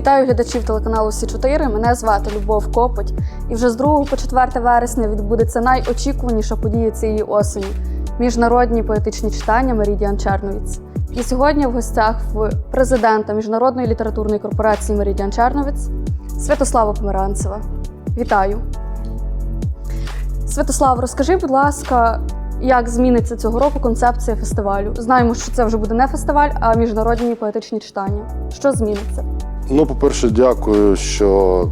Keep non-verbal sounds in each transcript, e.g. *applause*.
Вітаю глядачів телеканалу Сі 4 Мене звати Любов Копоть. І вже з 2 по 4 вересня відбудеться найочікуваніша подія цієї осені міжнародні поетичні читання Мерідіан Черновіц. І сьогодні в гостях в президента Міжнародної літературної корпорації Мерідіан Черновіц Святослава Померанцева. Вітаю. Святослав, розкажи, будь ласка, як зміниться цього року концепція фестивалю? Знаємо, що це вже буде не фестиваль, а міжнародні поетичні читання. Що зміниться? Ну, по-перше, дякую, що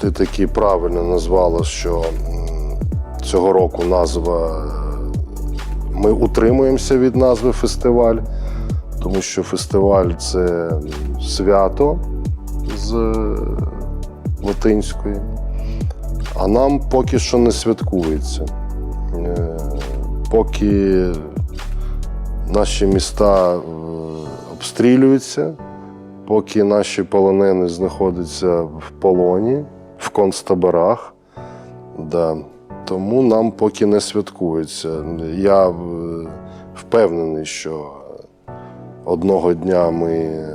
ти таки правильно назвала, що цього року назва. е, Ми утримуємося від назви фестиваль, тому що фестиваль це свято з е, латинської, а нам поки що не святкується. Е, Поки наші міста обстрілюються, поки наші полонені знаходяться в полоні, в концтаборах. Да. Тому нам поки не святкується. Я е, впевнений, що одного дня ми е,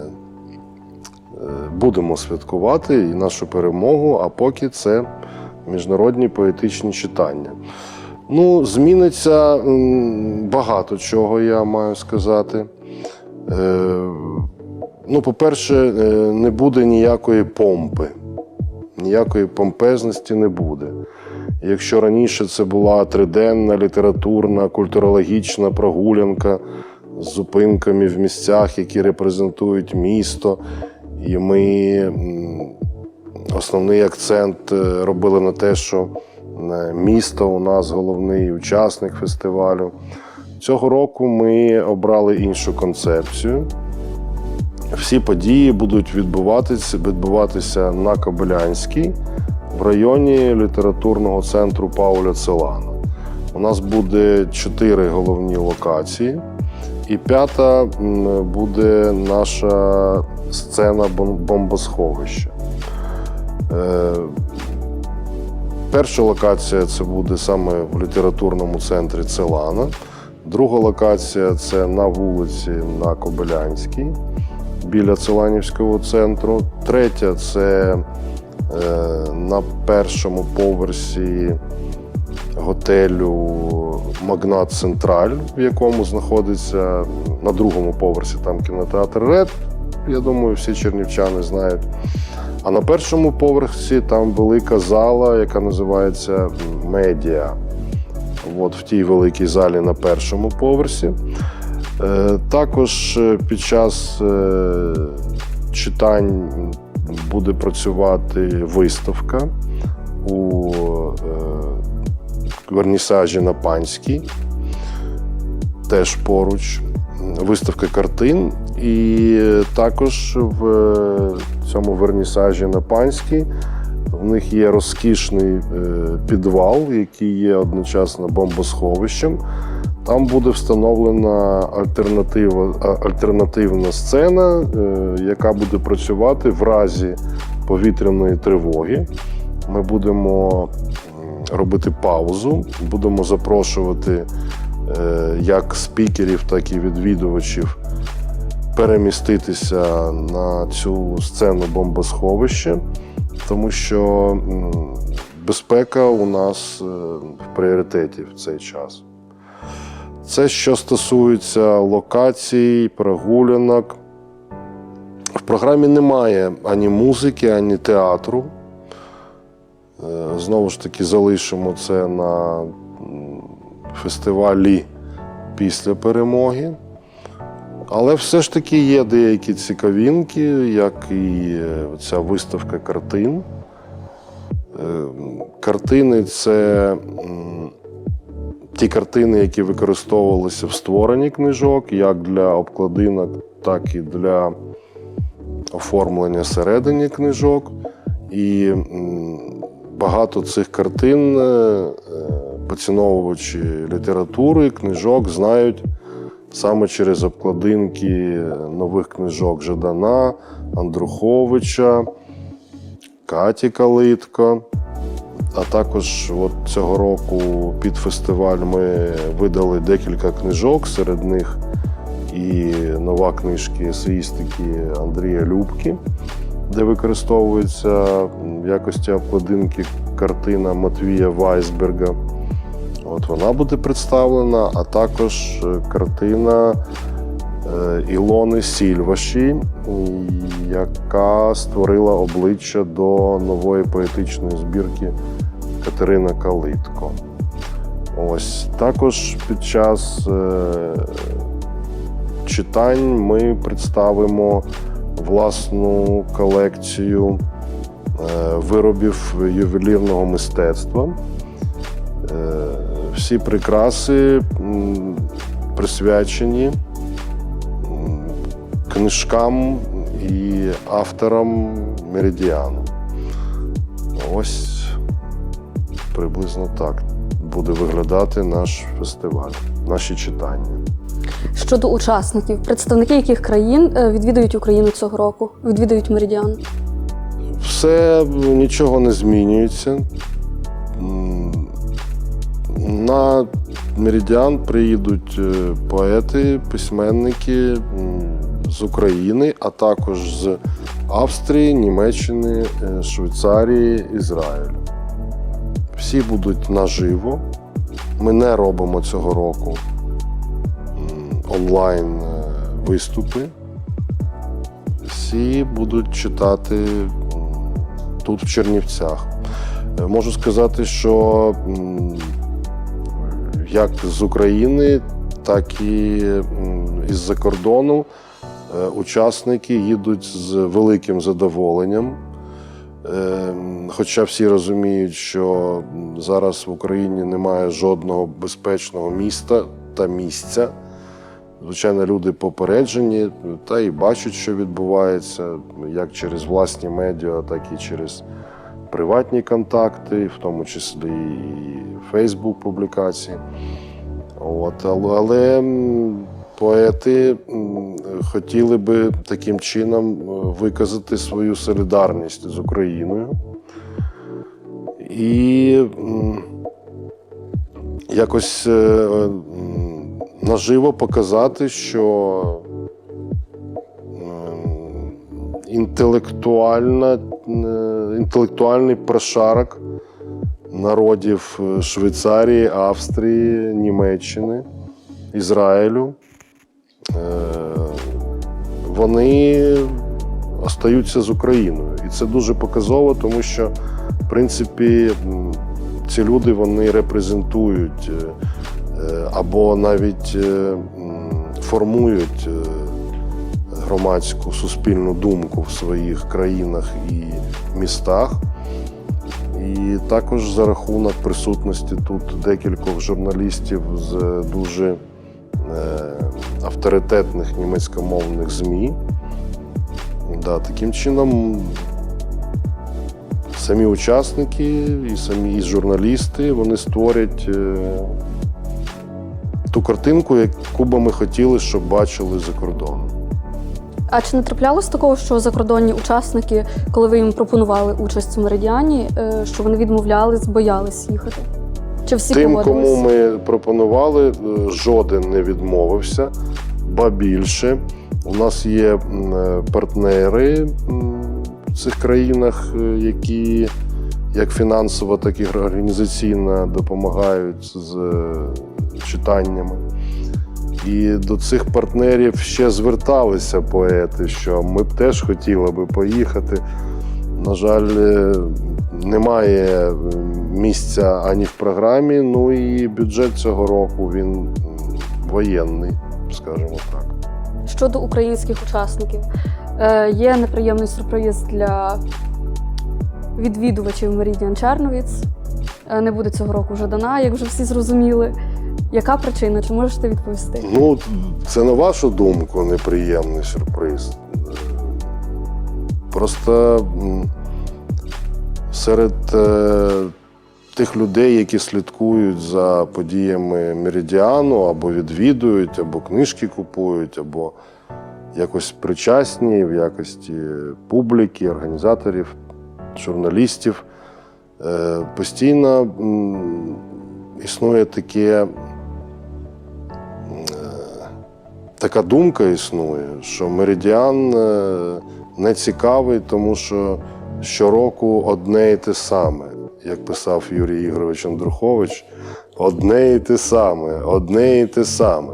будемо святкувати і нашу перемогу, а поки це міжнародні поетичні читання. Ну, зміниться багато чого, я маю сказати. Ну, по-перше, е, не буде ніякої помпи, ніякої помпезності не буде. Якщо раніше це була триденна літературна, культурологічна прогулянка з зупинками в місцях, які репрезентують місто, і ми основний акцент е, робили на те, що е, місто у нас головний учасник фестивалю. Цього року ми обрали іншу концепцію. Всі події будуть відбуватися, відбуватися на Кобилянській в районі літературного центру Пауля Целана. У нас буде чотири головні локації, і п'ята буде наша сцена бомбосховища. Е, Перша локація це буде саме в літературному центрі Целана. Друга локація це на вулиці на Кобилянській біля Целанівського центру. Третя це е, на першому поверсі готелю Магнат Централь, в якому знаходиться на другому поверсі там кінотеатр Ред. Я думаю, всі чернівчани знають. А на першому поверсі там велика зала, яка називається Медіа. От в тій великій залі на першому поверсі. Е, Також е, під час е, читань буде працювати виставка у вернісажі на Панській, теж поруч. Виставка картин. І також в цьому вернісажі на Панській в них є розкішний підвал, який є одночасно бомбосховищем. Там буде встановлена альтернатива, альтернативна сцена, е, яка буде працювати в разі повітряної тривоги. Ми будемо робити паузу, будемо запрошувати е, як спікерів, так і відвідувачів переміститися на цю сцену бомбосховища, тому що безпека у нас е, в пріоритеті в цей час. Це що стосується локацій, прогулянок. В програмі немає ані музики, ані театру. Е, Знову ж таки, залишимо це на фестивалі після перемоги. Але все ж таки є деякі цікавинки, як і е, ця виставка картин. Е, Картини це ті картини, які використовувалися в створенні книжок, як для обкладинок, так і для оформлення всередині книжок. І багато цих картин е, поціновувачі літератури, книжок знають саме через обкладинки нових книжок Жадана, Андруховича, Каті Калитко. А також от цього року під фестиваль ми видали декілька книжок, серед них і нова книжка есеїстики Андрія Любки. де використовується в якості обкладинки картина Матвія Вайсберга. От вона буде представлена, а також е, картина Ілони Сільваші, яка створила обличчя до нової поетичної збірки Катерина Калитко. Ось також під час е, читань ми представимо власну колекцію е, виробів ювелірного мистецтва. Е, Всі прикраси присвячені книжкам і авторам Меридіану. Ось приблизно так буде виглядати наш фестиваль, наші читання. Щодо учасників, представники яких країн е, відвідують Україну цього року, відвідують Меридіан. Все нічого не змінюється. На Меридіан приїдуть е, поети, письменники з України, а також з Австрії, Німеччини, е, Швейцарії, Ізраїлю. Всі будуть наживо. Ми не робимо цього року онлайн е, виступи. Всі будуть читати тут, в Чернівцях. Е, Можу сказати, що як з України, так і м, із-за кордону учасники їдуть з великим задоволенням. Е, Хоча всі розуміють, що зараз в Україні немає жодного безпечного міста та місця. Звичайно, люди попереджені та і бачать, що відбувається, як через власні медіа, так і через приватні контакти, в тому числі і Фейсбук публікації. От, але, поети хотіли би таким чином е, виказати свою солідарність з Україною. І якось е, наживо показати, що інтелектуальна, е, інтелектуальний прошарок народів Швейцарії, Австрії, Німеччини, Ізраїлю. Вони остаються з Україною. І це дуже показово, тому що, в принципі, ці люди вони репрезентують е, е, або навіть е, формують громадську суспільну думку в своїх країнах і містах. І також за рахунок присутності тут декількох журналістів з дуже авторитетних німецькомовних ЗМІ. Да, таким чином, самі учасники і самі і журналісти вони створять е, ту картинку, яку би ми хотіли, щоб бачили за кордоном. А чи не траплялось такого, що закордонні учасники, коли ви їм пропонували участь у меридіані, е, що вони відмовлялись, боялись їхати? Чи всі Тим, кому ми пропонували, е, жоден не відмовився, ба більше. У нас є е, партнери в цих країнах, е, які як фінансово, так і організаційно допомагають з читаннями. І до цих партнерів ще зверталися поети, що ми б теж хотіли би поїхати. На жаль, немає е, місця ані в програмі, ну і бюджет цього року він воєнний, скажімо так. Щодо українських учасників, е, є неприємний сюрприз для відвідувачів Меридіан Черновіц. Е, Не буде цього року Жадана, як вже всі зрозуміли. Яка причина? Чи можете відповісти? Ну, це на вашу думку неприємний сюрприз. Просто м, серед е, тих людей, які слідкують за подіями Меридіану, або відвідують, або книжки купують, або якось причасні в якості публіки, організаторів, журналістів, е, постійно існує таке така думка існує, що меридіан е, не цікавий, тому що щороку одне і те саме, як писав Юрій Ігорович Андрухович, одне і те саме, одне і те саме.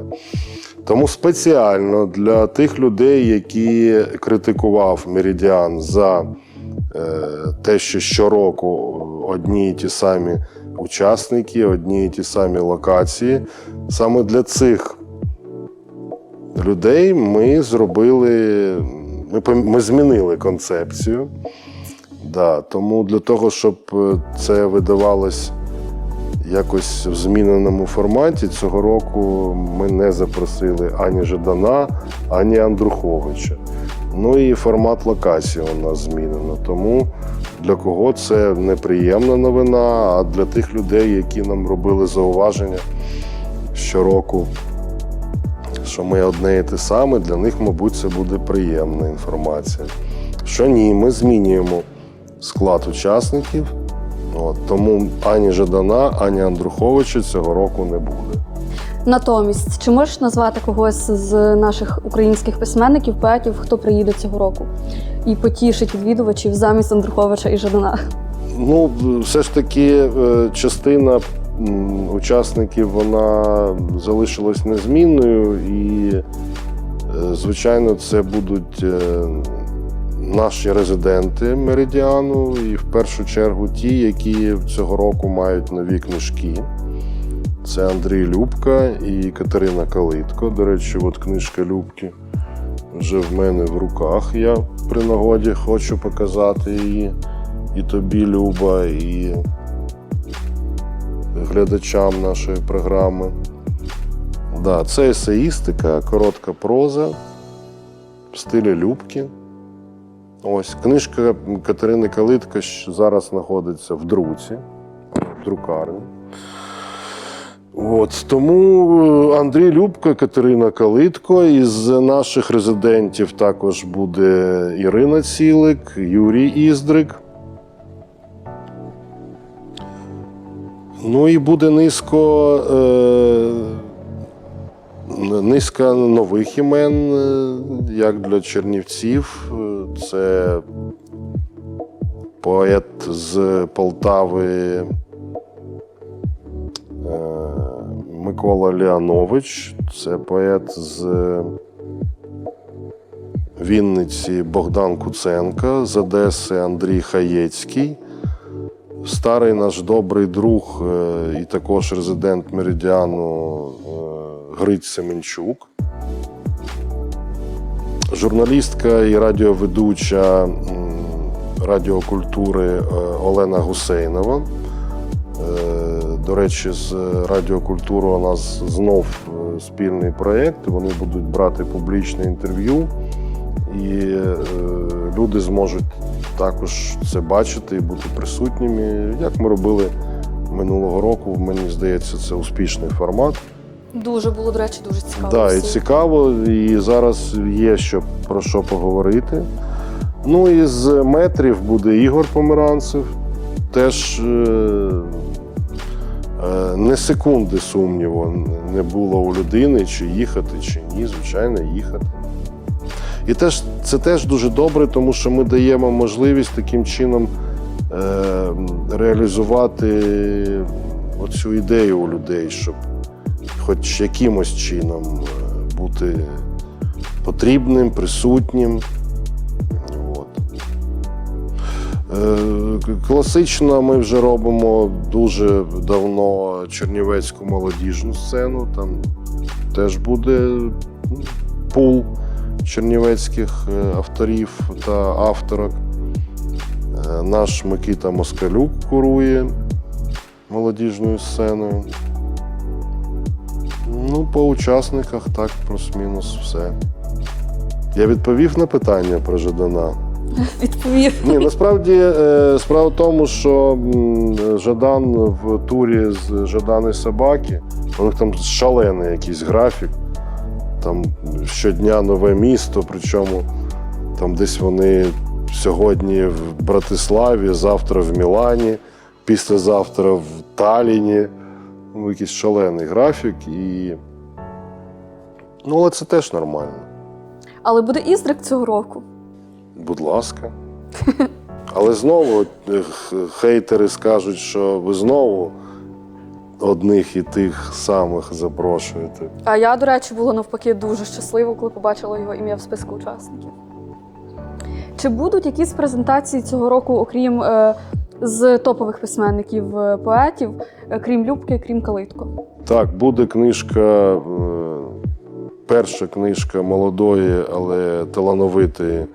Тому спеціально для тих людей, які критикував Меридіан за е, те, що щороку одні і ті самі учасники, одні і ті самі локації, саме для цих людей ми зробили, ми, ми змінили концепцію. Да, тому для того, щоб е, це видавалось якось в зміненому форматі, цього року ми не запросили ані Жадана, ані Андруховича. Ну і формат локації у нас змінено. Тому для кого це неприємна новина, а для тих людей, які нам робили зауваження щороку, що ми одне і те саме, для них, мабуть, це буде приємна інформація. Що ні, ми змінюємо склад учасників. От, тому ані Жадана, ані Андруховича цього року не буде. Натомість, чи можеш назвати когось з наших українських письменників, поетів, хто приїде цього року і потішить відвідувачів замість Андруховича і Жадана? Ну, все ж таки, е, частина учасників вона залишилась незмінною, і, е, звичайно, це будуть е, наші резиденти Меридіану, і в першу чергу ті, які цього року мають нові книжки. Це Андрій Любка і Катерина Калитко. До речі, от книжка Любки вже в мене в руках. Я при нагоді хочу показати її і тобі, Люба, і глядачам нашої програми. Да, це есеїстика, коротка проза в стилі Любки. Ось книжка Катерини Калитка щ- зараз знаходиться в друці, в друкарні. От, тому е, Андрій Любко, Катерина Калитко. Із наших резидентів також буде Ірина Цілик, Юрій Іздрик. Ну і буде низко, е, низка нових імен, е, як для чернівців. Це поет з Полтави е, Микола Леонович, це поет з Вінниці Богдан Куценко, з Одеси Андрій Хаєцький. Старий наш добрий друг е, і також резидент Меридіану е, Гриць Семенчук. Журналістка і радіоведуча радіокультури е, Олена Гусейнова. Е, До речі, з радіокультури у нас знов е, спільний проєкт. Вони будуть брати публічне інтерв'ю, і люди зможуть також це бачити і бути присутніми. Як ми робили минулого року, мені здається, це успішний формат. Дуже було, до речі, дуже цікаво. Так, і цікаво, і зараз є що про що поговорити. Ну і з метрів буде Ігор Померанцев. Теж е, е, не секунди сумніву не було у людини, чи їхати, чи ні. Звичайно, їхати. І теж, це теж дуже добре, тому що ми даємо можливість таким чином е, реалізувати оцю ідею у людей, щоб хоч якимось чином е, бути потрібним, присутнім. Е, Класично ми вже робимо дуже давно чернівецьку молодіжну сцену. Там теж буде пул чернівецьких е, авторів та авторок. Наш Микита Москалюк курує молодіжною сценою. Ну, по учасниках так, плюс-мінус все. Я відповів на питання про Жадана. *laughs* Відповів. Ні, насправді е, справа в тому, що Жадан в турі з Жадан і собаки, у них там шалений якийсь графік. Там щодня нове місто, причому там десь вони сьогодні в Братиславі, завтра в Мілані, післязавтра в Талліні. Ну, якийсь шалений графік і. Ну, але це теж нормально. Але буде іздрик цього року. Будь ласка. Але знову хейтери скажуть, що ви знову одних і тих самих запрошуєте. А я, до речі, була навпаки дуже щаслива, коли побачила його ім'я в списку учасників. Чи будуть якісь презентації цього року, окрім е, з топових письменників е, поетів, е, крім Любки, крім Калитко? Так, буде книжка, е, перша книжка молодої, але талановитої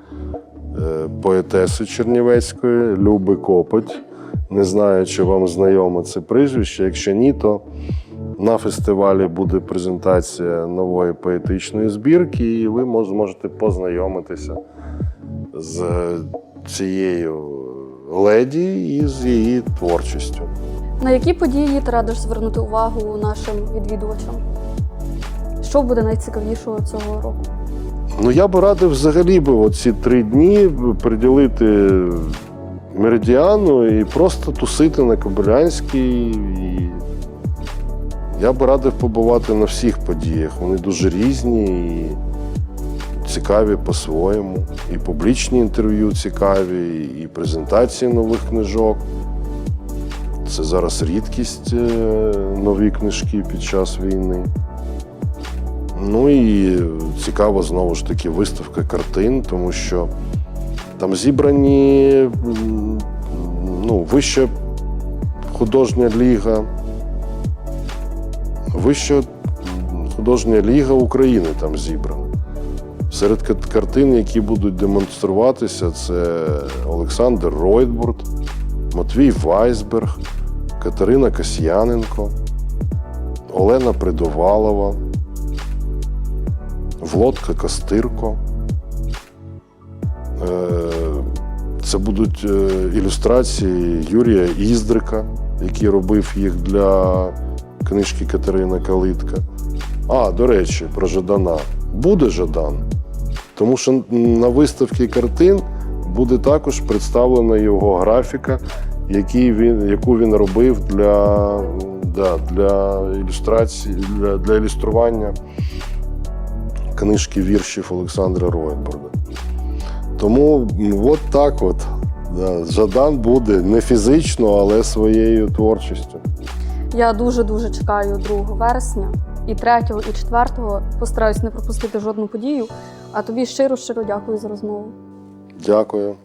поетеси Чернівецької Люби Копоть. Не знаю, чи вам знайоме це прізвище. Якщо ні, то на фестивалі буде презентація нової поетичної збірки, і ви зможете познайомитися з цією леді і з її творчістю. На які події ти радиш звернути увагу нашим відвідувачам? Що буде найцікавішого цього року? Ну, я би радив взагалі би оці три дні приділити меридіану і просто тусити на Кобилянській. І я би радив побувати на всіх подіях. Вони дуже різні і цікаві по-своєму. І публічні інтерв'ю цікаві, і презентації нових книжок. Це зараз рідкість е, нові книжки під час війни. Ну і цікаво знову ж таки виставка картин, тому що там зібрані ну, вища художня ліга, вища художня ліга України там зібрана. Серед картин, які будуть демонструватися, це Олександр Ройтбурт, Матвій Вайсберг, Катерина Касьяненко, Олена Придовалова. Влодка Костирко. Е, Це будуть е, ілюстрації Юрія Іздрика, який робив їх для книжки Катерина Калитка. А, до речі, про Жадана. Буде Жадан. Тому що на виставці картин буде також представлена його графіка, який він, яку він робив для, да, для ілюстрації, для, для ілюстрування книжки віршів Олександра Ройтбурда. Тому от так от. Да, Жадан буде не фізично, але своєю творчістю. Я дуже дуже чекаю 2 вересня і 3, і 4. Постараюсь не пропустити жодну подію. А тобі щиро щиро дякую за розмову. Дякую.